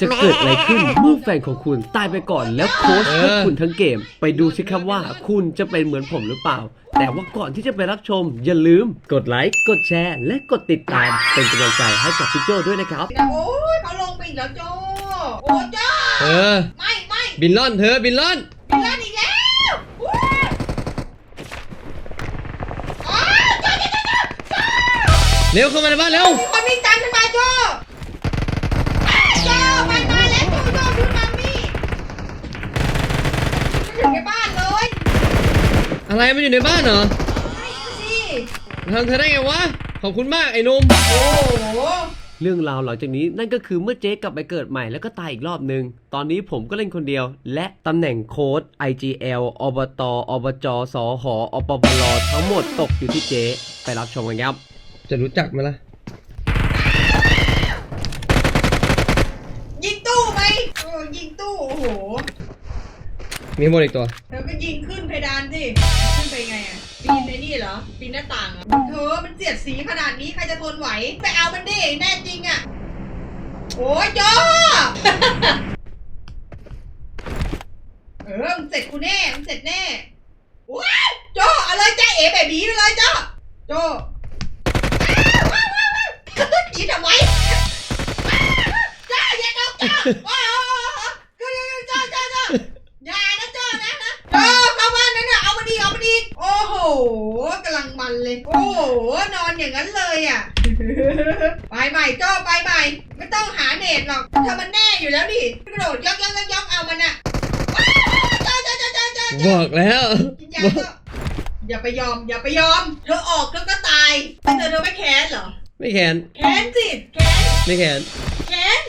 จะเกิดอะไรขึ้นเมื่อแฟนของคุณตายไปก่อนแล้วโค้ชพวกคุณทั้งเกม ไปดูสิครับว่าคุณจะเป็นเหมือนผมหรือเปล่า แต่ว่าก่อนที่จะไปรับชม อย่าลืมกดไลค์กดแชร์ และกดติดตามเป็นกำลังใจให้กับพี่โจด้วยนะครับ โอ้ยเขาลงไปอีกแล้วโจโอ้โจเออ ไม่ไม่บินล่อนเธอบินล่อนมีร้านอีกแล้วอุ๊ยอ้าวโจโจโจโจโจเร็วเข้ามาในบ้านเร็ว มีคนวิ่งตามฉันมาโจ อะไรมันอยู่ในบ้านเหรอไปสิทำเธอได้ไงวะ ขอบคุณมากไอ้หนุ่มโอ้โหเรื่องราวหลังจากนี้นั่นก็คือเมื่อเจ๊กลับไปเกิดใหม่แล้วก็ตายอีกรอบหนึ่งตอนนี้ผมก็เล่นคนเดียว และตำแหน่งโค้ด IGL อบต อบจ สหอปปลทั้งหมดตกอยู่ที่เจ๊ ไปรับชมกันครับ จะรู้จักไหมล่ะ ยิงตู้ไปโอ้ยิงตู้ โอ้โห มีหมดอีกตัวเธอก็ยิงขึ้นเพ ดานสิขึ้นไปไงอะปีนในนี่เหรอปีนหน้าต่างเหรอเธอมันเสียดสีขนาดนี้ใครจะทนไหวไปเอามันดิแน่จริงอะโอ้ยโจเออมึงเสร็จกูแน่มึงเสร็จแน่ว้าวโจเอาเลยจ้าเอ๋แบบบีไปเลยโจโจว้าวว้าวว้าวว้าวหนีทำไมจ้าอย่าเอาจ้า กำลังมันเลย โอ้โห นอนอย่างนั้นเลยอะ ไปใหม่โจ้ไปใหม่ ไม่ต้องหาเน็ตหรอกเธอมันแน่อยู่แล้วดิกระโดดยกยกยกยกเอามันอะว้าวโจ้โจ้โจ้โจ้โจ้บอกแล้วกินยาก็อย่าไปยอม อย่าไปยอม เธอออกเธอก็ตายเธอเธอไม่แค้นเหรอ ไม่แขนแค้นสิแค้น ไม่แขนแค้น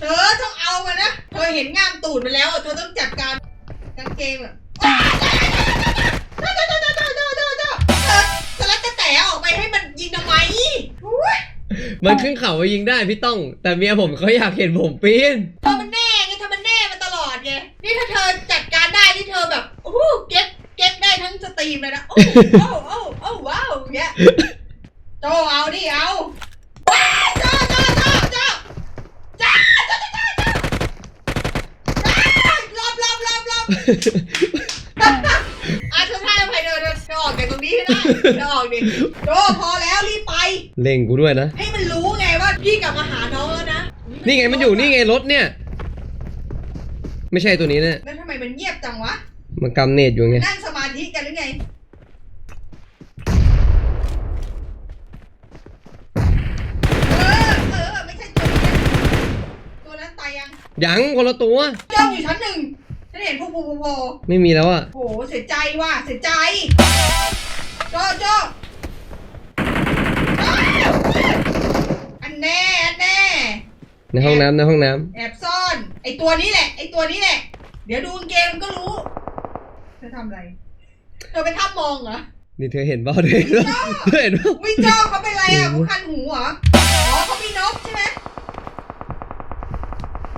เธอต้องเอามันนะ เธอเห็นงามตูดมันแล้วอะเธอต้องจัดการกางเกงอะโยิงทำไมอุ๊ยมันขึ้นเขาไปยิงได้พี่ต้อง แต่เมียผมเขาอยากเห็นผมปีนเธอมันแน่ไงเธอมันแน่มาตลอดไง นี่ถ้าเธอจัดการได้นี่เธอแบบโอ้โหเก็ตเก็ตได้ทั้งสตรีมเลยนะ โอ้โอ้โอ้โอ้ว้าวอย่างเงี้ยโจเอาดิเอาว้าวโจโจโจโจโจโจโจโจโจรอบรอบรอบรอบ ให้ได้เธอออกดิโจพอแล้วรีบไป เล่งกูด้วยนะ ให้มันรู้ไงว่าพี่กลับมาหาน้องแล้วนะนี่ไงมันอยู่นี่ไงรถเนี่ย ไม่ใช่ตัวนี้นี่แล้วทำไมมันเงียบจังวะ มันกำเนตอยู่ไง นั่งสมาธิกันหรือไง เออ เออ ไม่ใช่ตัวนี้นะตัวนั้นตายยังยังคนละตัว จ้องอยู่ชั้นหนึ่งฉันเห็นพวกโพโพโพไม่มีแล้วอะโหเสียใจว่ะเสียใจ โจโจอ้าวอันแน่อันแน่ ในห้องน้ำในห้องน้แอบซ่อน ไอตัวนี้แหละ ไอตัวนี้แหละ เดี๋ยวดูกางเกมมันก็รู้ เธอทำอะไร เธอไปทับมองเหรอำนี่เธอเห็นเปล่าเธอเห็นเปล่าเธอเห็นเปล่าวิเจ้าเขาเป็นอะไรอะเขาคันหูเหรอ อ๋อเขามีนกใช่ไหม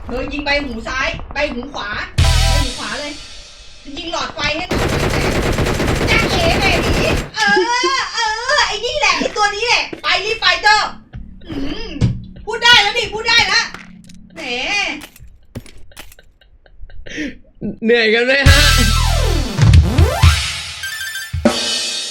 เธอยิงใบหูซ้าย ใบหูขวา ใบหูขวาเลย ยิงหลอดไฟให้หน่อย จ้าเอ๋เบบีเออ เออ ไอ้นี่แหละไอ้ตัวนี้แหละ ไปรีบไปเจ้าอืมพูดได้แล้วดิพูดได้แล้วแหม เหนื่อยกันไหมฮะ